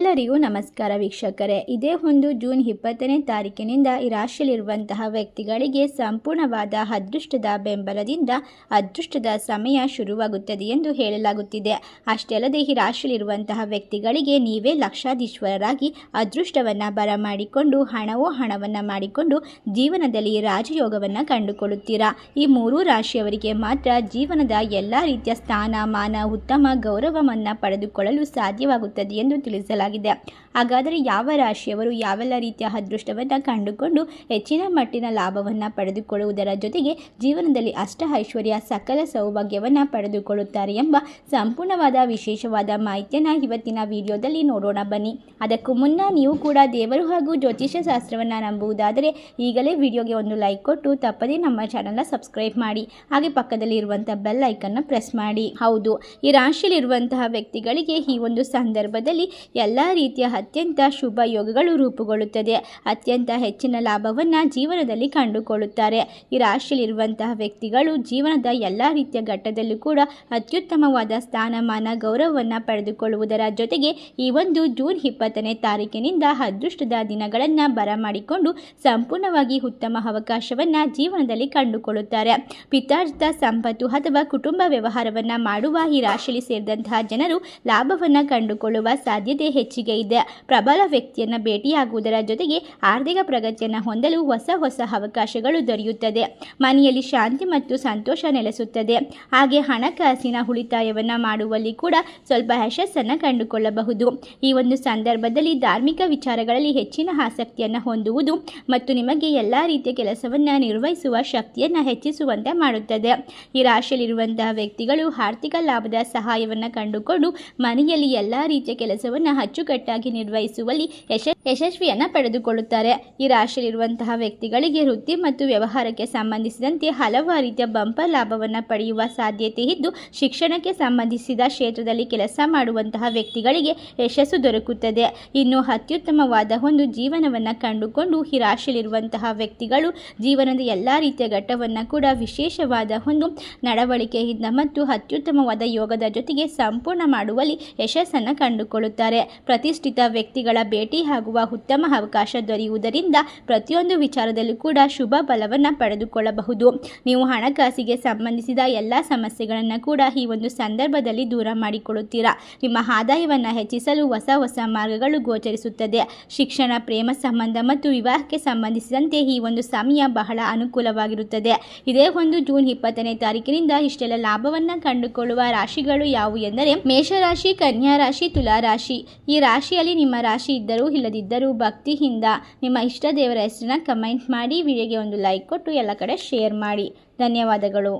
ಎಲ್ಲರಿಗೂ ನಮಸ್ಕಾರ ವೀಕ್ಷಕರೇ. ಇದೇ ಒಂದು ಜೂನ್ ಇಪ್ಪತ್ತನೇ ತಾರೀಕಿನಿಂದ ಈ ರಾಶಿಯಲ್ಲಿರುವಂತಹ ವ್ಯಕ್ತಿಗಳಿಗೆ ಸಂಪೂರ್ಣವಾದ ಅದೃಷ್ಟದ ಬೆಂಬಲದಿಂದ ಅದೃಷ್ಟದ ಸಮಯ ಶುರುವಾಗುತ್ತದೆ ಎಂದು ಹೇಳಲಾಗುತ್ತಿದೆ. ಅಷ್ಟೇ ಅಲ್ಲದೆ ಈ ರಾಶಿಯಲ್ಲಿರುವಂತಹ ವ್ಯಕ್ತಿಗಳಿಗೆ ನೀವೇ ಲಕ್ಷಾಧೀಶ್ವರರಾಗಿ ಅದೃಷ್ಟವನ್ನು ಬರಮಾಡಿಕೊಂಡು ಹಣವೋ ಹಣವನ್ನು ಮಾಡಿಕೊಂಡು ಜೀವನದಲ್ಲಿ ರಾಜಯೋಗವನ್ನು ಕಂಡುಕೊಳ್ಳುತ್ತೀರಾ? ಈ ಮೂರೂ ರಾಶಿಯವರಿಗೆ ಮಾತ್ರ ಜೀವನದ ಎಲ್ಲ ರೀತಿಯ ಸ್ಥಾನ ಮಾನ ಉತ್ತಮ ಗೌರವವನ್ನು ಪಡೆದುಕೊಳ್ಳಲು ಸಾಧ್ಯವಾಗುತ್ತದೆ ಎಂದು ತಿಳಿಸಲಾಗಿದೆ. ಹಾಗಾದರೆ ಯಾವ ರಾಶಿಯವರು ಯಾವೆಲ್ಲ ರೀತಿಯ ಅದೃಷ್ಟವನ್ನು ಕಂಡುಕೊಂಡು ಹೆಚ್ಚಿನ ಮಟ್ಟಿನ ಲಾಭವನ್ನು ಪಡೆದುಕೊಳ್ಳುವುದರ ಜೊತೆಗೆ ಜೀವನದಲ್ಲಿ ಅಷ್ಟ ಐಶ್ವರ್ಯ, ಸಕಲ ಸೌಭಾಗ್ಯವನ್ನು ಪಡೆದುಕೊಳ್ಳುತ್ತಾರೆ ಎಂಬ ಸಂಪೂರ್ಣವಾದ ವಿಶೇಷವಾದ ಮಾಹಿತಿಯನ್ನು ಇವತ್ತಿನ ವಿಡಿಯೋದಲ್ಲಿ ನೋಡೋಣ ಬನ್ನಿ. ಅದಕ್ಕೂ ಮುನ್ನ ನೀವು ಕೂಡ ದೇವರು ಹಾಗೂ ಜ್ಯೋತಿಷ್ಯ ಶಾಸ್ತ್ರವನ್ನು ನಂಬುವುದಾದರೆ ಈಗಲೇ ವಿಡಿಯೋಗೆ ಒಂದು ಲೈಕ್ ಕೊಟ್ಟು ತಪ್ಪದೇ ನಮ್ಮ ಚಾನಲ್ನ ಸಬ್ಸ್ಕ್ರೈಬ್ ಮಾಡಿ. ಹಾಗೆ ಪಕ್ಕದಲ್ಲಿ ಇರುವಂಥ ಬೆಲ್ ಐಕನ್ನ ಪ್ರೆಸ್ ಮಾಡಿ. ಹೌದು, ಈ ರಾಶಿಯಲ್ಲಿರುವಂತಹ ವ್ಯಕ್ತಿಗಳಿಗೆ ಈ ಒಂದು ಸಂದರ್ಭದಲ್ಲಿ ಎಲ್ಲ ರೀತಿಯ ಅತ್ಯಂತ ಶುಭ ಯೋಗಗಳು ರೂಪುಗೊಳ್ಳುತ್ತದೆ. ಅತ್ಯಂತ ಹೆಚ್ಚಿನ ಲಾಭವನ್ನು ಜೀವನದಲ್ಲಿ ಕಂಡುಕೊಳ್ಳುತ್ತಾರೆ. ಈ ರಾಶಿಯಲ್ಲಿರುವಂತಹ ವ್ಯಕ್ತಿಗಳು ಜೀವನದ ಎಲ್ಲ ರೀತಿಯ ಘಟ್ಟದಲ್ಲೂ ಕೂಡ ಅತ್ಯುತ್ತಮವಾದ ಸ್ಥಾನಮಾನ, ಗೌರವವನ್ನು ಪಡೆದುಕೊಳ್ಳುವುದರ ಜೊತೆಗೆ ಈ ಒಂದು ಜೂನ್ ಇಪ್ಪತ್ತನೇ ತಾರೀಕಿನಿಂದ ಅದೃಷ್ಟದ ದಿನಗಳನ್ನು ಬರಮಾಡಿಕೊಂಡು ಸಂಪೂರ್ಣವಾಗಿ ಉತ್ತಮ ಅವಕಾಶವನ್ನು ಜೀವನದಲ್ಲಿ ಕಂಡುಕೊಳ್ಳುತ್ತಾರೆ. ಪಿತಾರ್ಜಿತ ಸಂಪತ್ತು ಅಥವಾ ಕುಟುಂಬ ವ್ಯವಹಾರವನ್ನು ಮಾಡುವ ಈ ರಾಶಿಯಲ್ಲಿ ಸೇರಿದಂತಹ ಜನರು ಲಾಭವನ್ನು ಕಂಡುಕೊಳ್ಳುವ ಸಾಧ್ಯತೆ ಹೆಚ್ಚಿಗೆ ಇದೆ ಪ್ರಬಲ ವ್ಯಕ್ತಿಯನ್ನು ಭೇಟಿಯಾಗುವುದರ ಜೊತೆಗೆ ಆರ್ಥಿಕ ಪ್ರಗತಿಯನ್ನು ಹೊಂದಲು ಹೊಸ ಹೊಸ ಅವಕಾಶಗಳು ದೊರೆಯುತ್ತದೆ. ಮನೆಯಲ್ಲಿ ಶಾಂತಿ ಮತ್ತು ಸಂತೋಷ ನೆಲೆಸುತ್ತದೆ. ಹಾಗೆ ಹಣಕಾಸಿನ ಉಳಿತಾಯವನ್ನು ಮಾಡುವಲ್ಲಿ ಕೂಡ ಸ್ವಲ್ಪ ಯಶಸ್ಸನ್ನು ಕಂಡುಕೊಳ್ಳಬಹುದು. ಈ ಒಂದು ಸಂದರ್ಭದಲ್ಲಿ ಧಾರ್ಮಿಕ ವಿಚಾರಗಳಲ್ಲಿ ಹೆಚ್ಚಿನ ಆಸಕ್ತಿಯನ್ನು ಹೊಂದುವುದು ಮತ್ತು ನಿಮಗೆ ಎಲ್ಲ ರೀತಿಯ ಕೆಲಸವನ್ನು ನಿರ್ವಹಿಸುವ ಶಕ್ತಿಯನ್ನು ಹೆಚ್ಚಿಸುವಂತೆ ಮಾಡುತ್ತದೆ. ಈ ರಾಶಿಯಲ್ಲಿರುವಂತಹ ವ್ಯಕ್ತಿಗಳು ಆರ್ಥಿಕ ಲಾಭದ ಸಹಾಯವನ್ನು ಕಂಡುಕೊಂಡು ಮನೆಯಲ್ಲಿ ಎಲ್ಲ ರೀತಿಯ ಕೆಲಸವನ್ನು ಅಚ್ಚುಕಟ್ಟಾಗಿ ನಿರ್ವಹಿಸುವಲ್ಲಿ ಯಶ ಯಶಸ್ವಿಯನ್ನು ಪಡೆದುಕೊಳ್ಳುತ್ತಾರೆ. ಈ ರಾಶಿಯಲ್ಲಿರುವಂತಹ ವ್ಯಕ್ತಿಗಳಿಗೆ ವೃತ್ತಿ ಮತ್ತು ವ್ಯವಹಾರಕ್ಕೆ ಸಂಬಂಧಿಸಿದಂತೆ ಹಲವಾರು ರೀತಿಯ ಬಂಪರ್ ಲಾಭವನ್ನು ಪಡೆಯುವ ಸಾಧ್ಯತೆ ಇದ್ದು, ಶಿಕ್ಷಣಕ್ಕೆ ಸಂಬಂಧಿಸಿದ ಕ್ಷೇತ್ರದಲ್ಲಿ ಕೆಲಸ ಮಾಡುವಂತಹ ವ್ಯಕ್ತಿಗಳಿಗೆ ಯಶಸ್ಸು ದೊರಕುತ್ತದೆ. ಇನ್ನು ಅತ್ಯುತ್ತಮವಾದ ಒಂದು ಜೀವನವನ್ನು ಕಂಡುಕೊಂಡು ಈ ರಾಶಿಯಲ್ಲಿರುವಂತಹ ವ್ಯಕ್ತಿಗಳು ಜೀವನದ ಎಲ್ಲ ರೀತಿಯ ಘಟ್ಟವನ್ನು ಕೂಡ ವಿಶೇಷವಾದ ಒಂದು ನಡವಳಿಕೆಯಿಂದ ಮತ್ತು ಅತ್ಯುತ್ತಮವಾದ ಯೋಗದ ಜೊತೆಗೆ ಸಂಪೂರ್ಣ ಮಾಡುವಲ್ಲಿ ಯಶಸ್ಸನ್ನು ಕಂಡುಕೊಳ್ಳುತ್ತಾರೆ. ಪ್ರತಿಷ್ಠಿತ ವ್ಯಕ್ತಿಗಳ ಭೇಟಿ ಆಗುವ ಉತ್ತಮ ಅವಕಾಶ ದೊರೆಯುವುದರಿಂದ ಪ್ರತಿಯೊಂದು ವಿಚಾರದಲ್ಲೂ ಕೂಡ ಶುಭ ಬಲವನ್ನು ಪಡೆದುಕೊಳ್ಳಬಹುದು. ನೀವು ಹಣಕಾಸಿಗೆ ಸಂಬಂಧಿಸಿದ ಎಲ್ಲ ಸಮಸ್ಯೆಗಳನ್ನು ಕೂಡ ಈ ಒಂದು ಸಂದರ್ಭದಲ್ಲಿ ದೂರ ಮಾಡಿಕೊಳ್ಳುತ್ತೀರಾ? ನಿಮ್ಮ ಆದಾಯವನ್ನು ಹೆಚ್ಚಿಸಲು ಹೊಸ ಹೊಸ ಮಾರ್ಗಗಳು ಗೋಚರಿಸುತ್ತದೆ. ಶಿಕ್ಷಣ, ಪ್ರೇಮ ಸಂಬಂಧ ಮತ್ತು ವಿವಾಹಕ್ಕೆ ಸಂಬಂಧಿಸಿದಂತೆ ಈ ಒಂದು ಸಮಯ ಬಹಳ ಅನುಕೂಲವಾಗಿರುತ್ತದೆ. ಇದೇ ಒಂದು ಜೂನ್ ಇಪ್ಪತ್ತನೇ ತಾರೀಕಿನಿಂದ ಇಷ್ಟೆಲ್ಲ ಲಾಭವನ್ನು ಕಂಡುಕೊಳ್ಳುವ ರಾಶಿಗಳು ಯಾವುವು ಎಂದರೆ ಮೇಷರಾಶಿ ಕನ್ಯಾ ರಾಶಿ ತುಲಾ ರಾಶಿ ಈ ರಾಶಿಯಲ್ಲಿ ನಿಮ್ಮ ರಾಶಿ ಇದ್ದರೂ ಇಲ್ಲದಿದ್ದರೂ ಭಕ್ತಿಯಿಂದ ನಿಮ್ಮ ಇಷ್ಟ ದೇವರ ಹೆಸರನ್ನ ಕಮೆಂಟ್ ಮಾಡಿ ವಿಡಿಯೋಗೆ ಒಂದು ಲೈಕ್ ಕೊಟ್ಟು ಎಲ್ಲ ಕಡೆ ಶೇರ್ ಮಾಡಿ. ಧನ್ಯವಾದಗಳು.